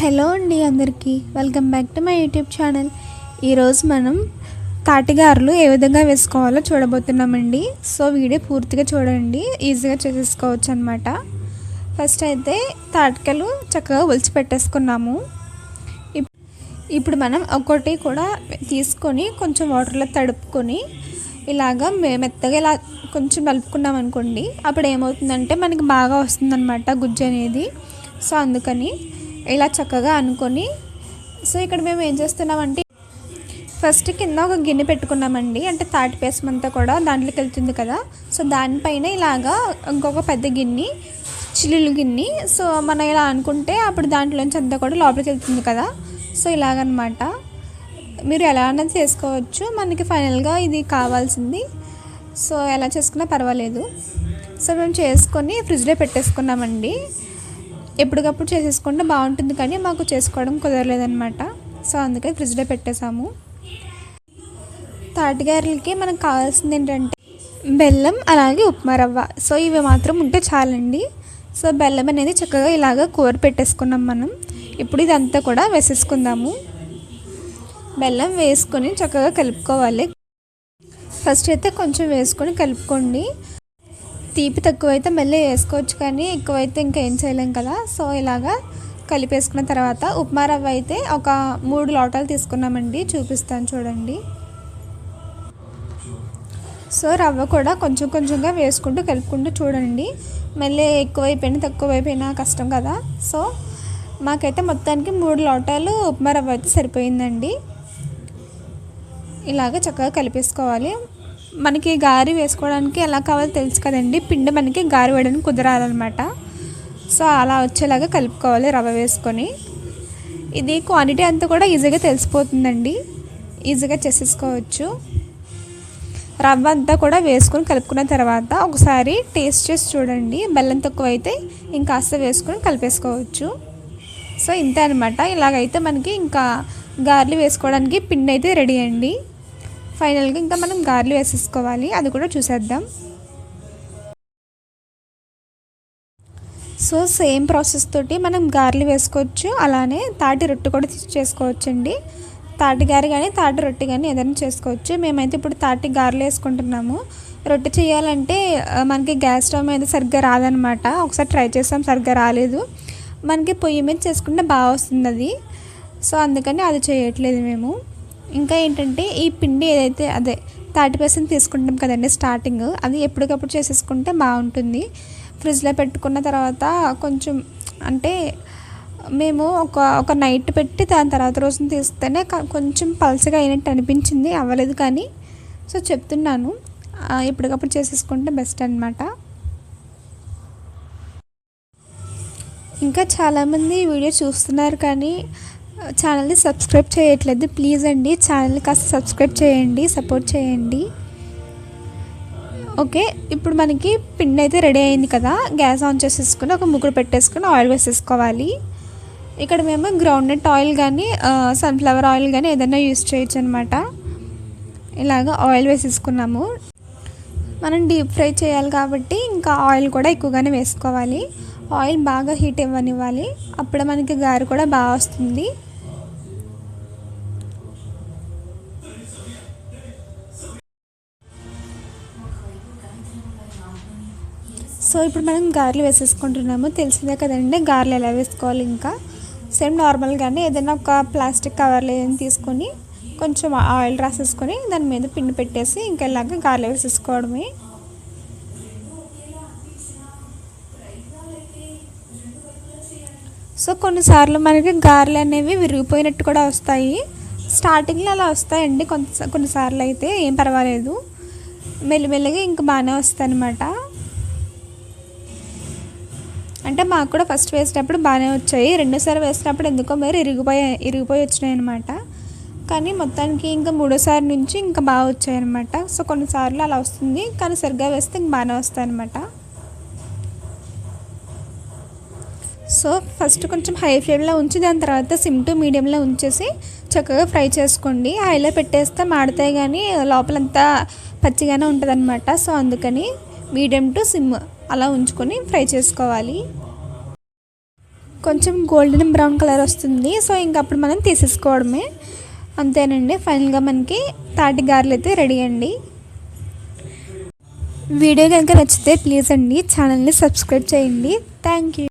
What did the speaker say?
Hello అండి అందరికీ. Welcome back to my YouTube channel. ఈరోజు మనం తాటిగారులు ఏ విధంగా వేసుకోవాలో చూడబోతున్నామండి. సో వీడియో పూర్తిగా చూడండి. ఈజీగా చేసేసుకోవచ్చు అనమాట ఫస్ట్ అయితే తాటికలు చక్కగా ఒలిచి పెట్టేసుకున్నాము. ఇప్- ఇప్పుడు మనం ఒకటి కూడా తీసుకొని కొంచెం వాటర్లో తడుపుకొని ఇలాగా మె- మెత్తగా ఇలా కొంచెం కలుపుకున్నాం అనుకోండి అప్పుడు ఏమవుతుందంటే మనకి బాగా వస్తుందన్నమాట గుజ్జు అనేది. సో అందుకని ఇలా చక్కగా అనుకొని సో ఇక్కడ మేము ఏం చేస్తున్నామంటే ఫస్ట్ కింద ఒక గిన్నె పెట్టుకున్నామండి. అంటే తాటి పేసం అంతా కూడా దాంట్లోకి వెళ్తుంది కదా. సో దానిపైన ఇలాగా ఇంకొక పెద్ద గిన్నె చిల్లులు గిన్నె. సో మనం ఇలా అనుకుంటే అప్పుడు దాంట్లోంచి అంతా కూడా లోపలికి వెళ్తుంది కదా. సో ఇలాగనమాట. మీరు ఎలా అన్నది చేసుకోవచ్చు. మనకి ఫైనల్గా ఇది కావాల్సింది. సో ఎలా చేసుకున్నా పర్వాలేదు. సో మేము చేసుకొని ఫ్రిడ్జ్లో పెట్టేసుకున్నామండి. ఎప్పటికప్పుడు చేసేసుకుంటే బాగుంటుంది కానీ మాకు చేసుకోవడం కుదరలేదనమాట సో అందుకని ఫ్రిడ్జ్లో పెట్టేశాము. తాటిగారులకి మనకు కావాల్సింది ఏంటంటే బెల్లం అలాగే ఉప్మా రవ్వ. సో ఇవి మాత్రం ఉంటే చాలండి. సో బెల్లం అనేది చక్కగా ఇలాగ కూర పెట్టేసుకున్నాం మనం. ఇప్పుడు ఇదంతా కూడా వేసేసుకుందాము. బెల్లం వేసుకొని చక్కగా కలుపుకోవాలి. ఫస్ట్ అయితే కొంచెం వేసుకొని కలుపుకోండి. తీపి తక్కువైతే మళ్ళీ వేసుకోవచ్చు కానీ ఎక్కువైతే ఇంకా ఏం చేయలేం కదా. సో ఇలాగా కలిపేసుకున్న తర్వాత ఉప్మా రవ్వ అయితే ఒక మూడు లోటాలు తీసుకున్నామండి. చూపిస్తాను చూడండి. సో రవ్వ కూడా కొంచెం కొంచెంగా వేసుకుంటూ కలుపుకుంటూ చూడండి. మళ్ళీ ఎక్కువైపోయినా తక్కువైపోయినా కష్టం కదా. సో మాకైతే మొత్తానికి మూడు లోటాలు ఉప్మా రవ్వ అయితే సరిపోయిందండి. ఇలాగ చక్కగా కలిపేసుకోవాలి. మనకి గారి వేసుకోవడానికి ఎలా కావాలో తెలుసు కదండి. పిండి మనకి గారి వేయడానికి కుదరాలన్నమాట. సో అలా వచ్చేలాగా కలుపుకోవాలి రవ్వ వేసుకొని. ఇది క్వాంటిటీ అంతా కూడా ఈజీగా తెలిసిపోతుందండి. ఈజీగా చేసేసుకోవచ్చు. రవ్వ అంతా కూడా వేసుకొని కలుపుకున్న తర్వాత ఒకసారి టేస్ట్ చేసి చూడండి. బెల్లం తక్కువ అయితే ఇంకాస్త వేసుకొని కలిపేసుకోవచ్చు. సో ఇంతే అనమాట ఇలాగైతే మనకి ఇంకా గార్లు వేసుకోవడానికి పిండి అయితే రెడీ అండి. ఫైనల్గా ఇంకా మనం గార్లు వేసేసుకోవాలి. అది కూడా చూసేద్దాం. సో సేమ్ ప్రాసెస్ తోటి మనం గార్లు వేసుకోవచ్చు. అలానే తాటి రొట్టె కూడా చేసుకోవచ్చు అండి తాటి గారి కానీ తాటి రొట్టె కానీ ఏదైనా చేసుకోవచ్చు. మేమైతే ఇప్పుడు తాటి గారెలు వేసుకుంటున్నాము. రొట్టె చేయాలంటే మనకి గ్యాస్ స్టవ్ మీద సరిగ్గా రాదనమాట ఒకసారి ట్రై చేసాం సరిగ్గా రాలేదు. మనకి పొయ్యి మీద చేసుకుంటే బాగా వస్తుంది అది. సో అందుకని అది చేయట్లేదు మేము. ఇంకా ఏంటంటే ఈ పిండి ఏదైతే అదే థర్టీ పర్సెంట్ తీసుకుంటాం కదండి స్టార్టింగ్. అది ఎప్పటికప్పుడు చేసేసుకుంటే బాగుంటుంది. ఫ్రిడ్జ్లో పెట్టుకున్న తర్వాత కొంచెం అంటే మేము ఒక ఒక నైట్ పెట్టి దాని తర్వాత రోజున తీస్తేనే కొంచెం పల్చగా అయినట్టు అనిపించింది. అవ్వలేదు కానీ సో చెప్తున్నాను. ఎప్పటికప్పుడు చేసేసుకుంటే బెస్ట్ అనమాట ఇంకా చాలామంది వీడియో చూస్తున్నారు కానీ ఛానల్ని సబ్స్క్రైబ్ చేయట్లేదు. ప్లీజ్ అండి ఛానల్ని కాస్త సబ్స్క్రైబ్ చేయండి సపోర్ట్ చేయండి. ఓకే ఇప్పుడు మనకి పిండి అయితే రెడీ అయింది కదా. గ్యాస్ ఆన్ చేసేసుకుని ఒక ముగ్గురు పెట్టేసుకుని ఆయిల్ వేసేసుకోవాలి. ఇక్కడ మేము గ్రౌండ్నట్ ఆయిల్ కానీ సన్ఫ్లవర్ ఆయిల్ కానీ ఏదైనా యూస్ చేయొచ్చు అనమాట ఇలాగ ఆయిల్ వేసేసుకున్నాము. మనం డీప్ ఫ్రై చేయాలి కాబట్టి ఇంకా ఆయిల్ కూడా ఎక్కువగానే వేసుకోవాలి. ఆయిల్ బాగా హీట్ ఇవ్వనివ్వాలి అప్పుడు మనకి గారి కూడా బాగా వస్తుంది. సో ఇప్పుడు మనం గారెలు వేసేసుకుంటున్నాము. తెలిసిందే కదండి గారెలు ఎలా వేసుకోవాలి ఇంకా? సేమ్ నార్మల్గానే ఏదైనా ఒక ప్లాస్టిక్ కవర్లు ఏదైనా తీసుకొని కొంచెం ఆయిల్ రాసేసుకొని దాని మీద పిండి పెట్టేసి ఇంకా ఇలాగ గారెలు వేసేసుకోవడమే. సో కొన్నిసార్లు మనకి గారెలు అనేవి విరిగిపోయినట్టు కూడా వస్తాయి. స్టార్టింగ్లో అలా వస్తాయండి కొంత కొన్నిసార్లు అయితే ఏం పర్వాలేదు. మెల్లిమెల్లిగా ఇంకా బాగానే వస్తాయి అన్నమాట అంటే మాకు కూడా ఫస్ట్ వేసినప్పుడు బాగానే వచ్చాయి. రెండోసారి వేసినప్పుడు ఎందుకో మరి ఇరిగిపోయి ఇరిగిపోయి వచ్చినాయి అనమాట కానీ మొత్తానికి ఇంకా మూడోసారి నుంచి ఇంకా బాగా వచ్చాయి అనమాట సో కొన్నిసార్లు అలా వస్తుంది. కానీ సరిగ్గా వేస్తే ఇంక బాగానే వస్తాయి అనమాట సో ఫస్ట్ కొంచెం హై ఫ్లేమ్లో ఉంచి దాని తర్వాత సిమ్ టు మీడియంలో ఉంచేసి చక్కగా ఫ్రై చేసుకోండి. హైలో పెట్టేస్తే మాడతాయి కానీ లోపలంతా పచ్చిగానే ఉంటుంది అనమాట సో అందుకని మీడియం టు సిమ్ అలా ఉంచుకొని ఫ్రై చేసుకోవాలి. కొంచెం గోల్డెన్ బ్రౌన్ కలర్ వస్తుంది. సో ఇంక అప్పుడు మనం తీసేసుకోవడమే. అంతేనండి. ఫైనల్గా మనకి తాటి గారెలు అయితే రెడీ అండి. వీడియో కనుక నచ్చితే ప్లీజ్ అండి. ఛానల్ని సబ్స్క్రైబ్ చేయండి. Thank you.